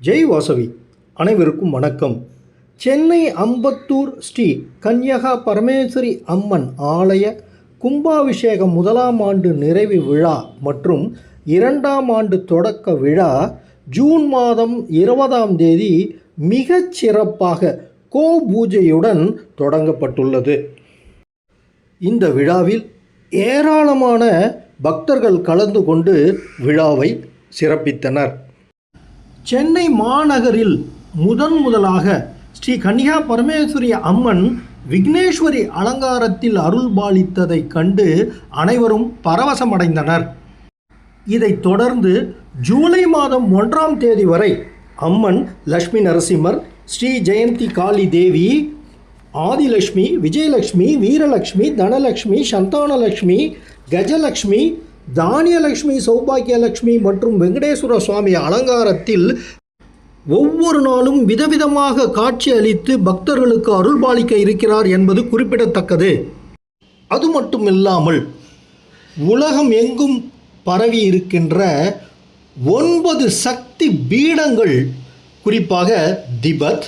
ஜெய் வாசவி அனைவருக்கும் வணக்கம். சென்னை அம்பத்தூர் ஸ்ரீ கன்யகா பரமேஸ்வரி அம்மன் ஆலய கும்பாபிஷேகம் முதலாம் ஆண்டு நிறைவு விழா மற்றும் இரண்டாம் ஆண்டு தொடக்க விழா ஜூன் மாதம் இருபதாம் தேதி மிகச் சிறப்பாக கோ பூஜையுடன் தொடங்கப்பட்டுள்ளது. இந்த விழாவில் ஏராளமான பக்தர்கள் கலந்து கொண்டு விழாவை சிறப்பித்தனர். சென்னை மாநகரில் முதன் முதலாக ஸ்ரீ கன்னிகா பரமேஸ்வரி அம்மன் விக்னேஸ்வரி அலங்காரத்தில் அருள்பாலித்ததைக் கண்டு அனைவரும் பரவசமடைந்தனர். இதைத் தொடர்ந்து ஜூலை மாதம் ஒன்றாம் தேதி வரை அம்மன் லக்ஷ்மி நரசிம்மர் ஸ்ரீ ஜெயந்தி காளி தேவி ஆதிலக்ஷ்மி விஜயலக்ஷ்மி வீரலக்ஷ்மி தனலக்ஷ்மி சந்தானலக்ஷ்மி கஜலக்ஷ்மி தானியலக்ஷ்மி சௌபாகியலக்ஷ்மி மற்றும் வெங்கடேஸ்வர சுவாமி அலங்காரத்தில் ஒவ்வொரு நாளும் விதவிதமாக காட்சி அளித்து பக்தர்களுக்கு அருள்பாலிக்க இருக்கிறார் என்பது குறிப்பிடத்தக்கது. அது மட்டும் இல்லாமல் உலகம் எங்கும் பரவி இருக்கின்ற ஒன்பது சக்தி பீடங்கள் குறிப்பாக திபெத்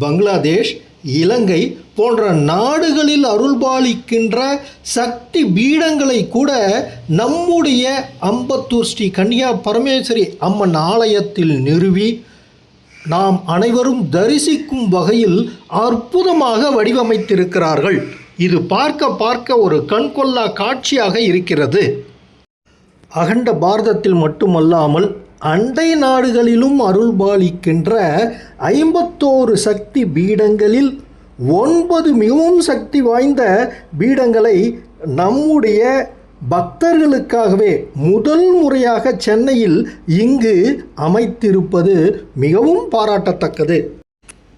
பங்களாதேஷ் இலங்கை போன்ற நாடுகளில் அருள்பாலிக்கின்ற சக்தி பீடங்களை கூட நம்முடைய அம்பத்தூர் ஸ்ரீ கன்னியா பரமேஸ்வரி அம்மன் ஆலயத்தில் நிறுவி நாம் அனைவரும் தரிசிக்கும் வகையில் அற்புதமாக வடிவமைத்திருக்கிறார்கள். இது பார்க்க பார்க்க ஒரு கண்கொள்ளா காட்சியாக இருக்கிறது. அகண்ட பாரதத்தில் மட்டுமல்லாமல் அண்டை நாடுகளிலும் அருள்பாலிக்கின்ற ஐம்பத்தோரு சக்தி பீடங்களில் ஒன்பது மிகவும் சக்தி வாய்ந்த பீடங்களை நம்முடைய பக்தர்களுக்காகவே முதல் முறையாக சென்னையில் இங்கு அமைத்திருப்பது மிகவும் பாராட்டத்தக்கது.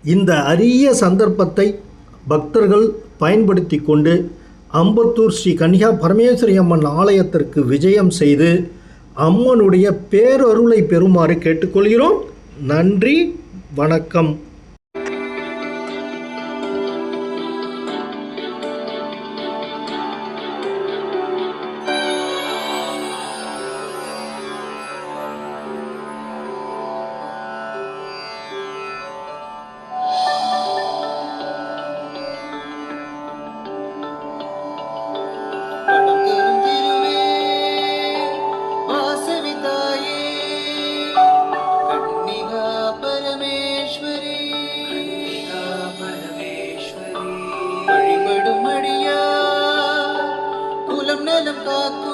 இந்த அரிய சந்தர்ப்பத்தை பக்தர்கள் பயன்படுத்தி கொண்டு அம்பத்தூர் ஸ்ரீ கன்னிகா பரமேஸ்வரி அம்மன் ஆலயத்திற்கு விஜயம் செய்து அம்மனுடைய பேரருளை பெறுமாறு கேட்டுக்கொள்கிறோம். நன்றி வணக்கம். ನಮ್ ಕಾಕು